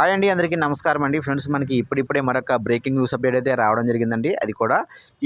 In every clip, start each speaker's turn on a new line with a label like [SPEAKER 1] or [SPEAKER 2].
[SPEAKER 1] Hi అండి అందరికీ నమస్కారం అండి. ఫ్రెండ్స్ మనకి ఇప్పుడిప్పుడే మరొక బ్రేకింగ్ న్యూస్ అప్డేట్ అయితే రావడం జరిగిందండి. అది కూడా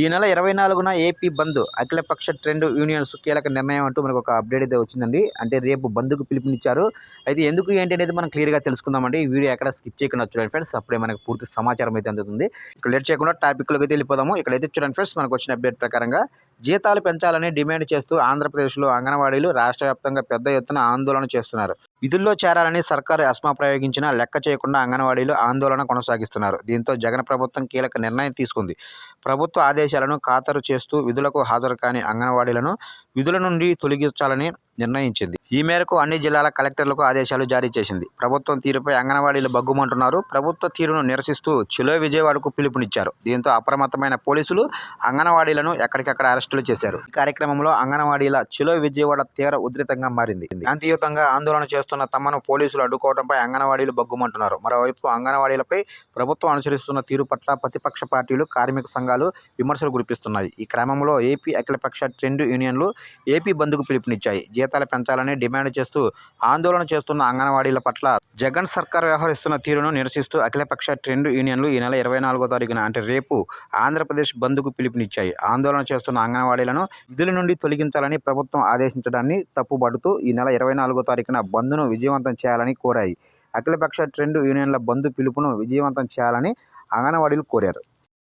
[SPEAKER 1] ఈ నెల ఇరవై నాలుగున ఏపీ బంద్ అఖిలపక్ష ట్రెండ్ యూనియన్స్ కీలక నిర్ణయం అంటూ మనకు ఒక అప్డేట్ అయితే వచ్చిందండి. అంటే రేపు బంద్కు పిలుపునిచ్చారు. అయితే ఎందుకు ఏంటి అనేది మనం క్లియర్గా తెలుసుకుందామండి. ఈ వీడియో ఎక్కడ స్కిప్ చేయకుండా చూడండి ఫ్రెండ్స్. అప్పుడే మనకు పూర్తి సమాచారం అయితే అందుతుంది. ఇక్కడ లేట్ చేయకుండా టాపిక్లోకి అయితే వెళ్ళిపోదాము. ఇక్కడైతే చూడండి ఫ్రెండ్స్ మనకు వచ్చిన అప్డేట్ ప్రకారంగా జీతాలు పెంచాలని డిమాండ్ చేస్తూ ఆంధ్రప్రదేశ్లో అంగన్వాడీలు రాష్ట్ర వ్యాప్తంగా పెద్ద ఎత్తున ఆందోళన చేస్తున్నారు. విధుల్లో చేరాలని సర్కారు అస్మా ప్రయోగించినా లెక్క చేయకుండా అంగన్వాడీలు ఆందోళన కొనసాగిస్తున్నారు. దీంతో జగన్ ప్రభుత్వం కీలక నిర్ణయం తీసుకుంది. ప్రభుత్వ ఆదేశాలను ఖాతరు చేస్తూ విధులకు హాజరు కాని అంగన్వాడీలను విధుల నుండి తొలగించాలని నిర్ణయించింది. ఈ మేరకు అన్ని జిల్లాల కలెక్టర్లకు ఆదేశాలు జారీ చేసింది. ప్రభుత్వం తీరుపై అంగన్వాడీలు బగ్గుమంటున్నారు. ప్రభుత్వ తీరును నిరసిస్తూ చిలో విజయవాడకు పిలుపునిచ్చారు. దీంతో అప్రమత్తమైన పోలీసులు అంగన్వాడీలను ఎక్కడికక్కడ అరెస్టులు చేశారు. ఈ కార్యక్రమంలో అంగన్వాడీల చిలో విజయవాడ తీవ్ర ఉధృతంగా మారింది. శాంతియుతంగా ఆందోళన చేస్తున్న తమను పోలీసులు అడ్డుకోవడంపై అంగన్వాడీలు బగ్గుమంటున్నారు. మరోవైపు అంగన్వాడీలపై ప్రభుత్వం అనుసరిస్తున్న తీరు పట్ల ప్రతిపక్ష పార్టీలు కార్మిక సంఘాలు విమర్శలు కురిపిస్తున్నాయి. ఈ క్రమంలో ఏపీ అఖిలపక్ష ట్రెండ్ యూనియన్లు ఏపీ బంద్కు పిలుపునిచ్చాయి. జీతాలు పెంచాలని డిమాండ్ చేస్తూ ఆందోళన చేస్తున్న అంగన్వాడీల పట్ల జగన్ సర్కార్ వ్యవహరిస్తున్న తీరును నిరసిస్తూ అఖిలపక్ష ట్రెండ్ యూనియన్లు ఈ నెల ఇరవై నాలుగో తారీఖున అంటే రేపు ఆంధ్రప్రదేశ్ బంద్కు పిలుపునిచ్చాయి. ఆందోళన చేస్తున్న అంగన్వాడీలను విధుల నుండి తొలగించాలని ప్రభుత్వం ఆదేశించడాన్ని తప్పుబడుతూ ఈ నెల ఇరవై నాలుగో తారీఖున బంద్ను విజయవంతం చేయాలని కోరాయి. అఖిలపక్ష ట్రెండ్ యూనియన్ల బంద్ పిలుపును విజయవంతం చేయాలని అంగన్వాడీలు కోరారు.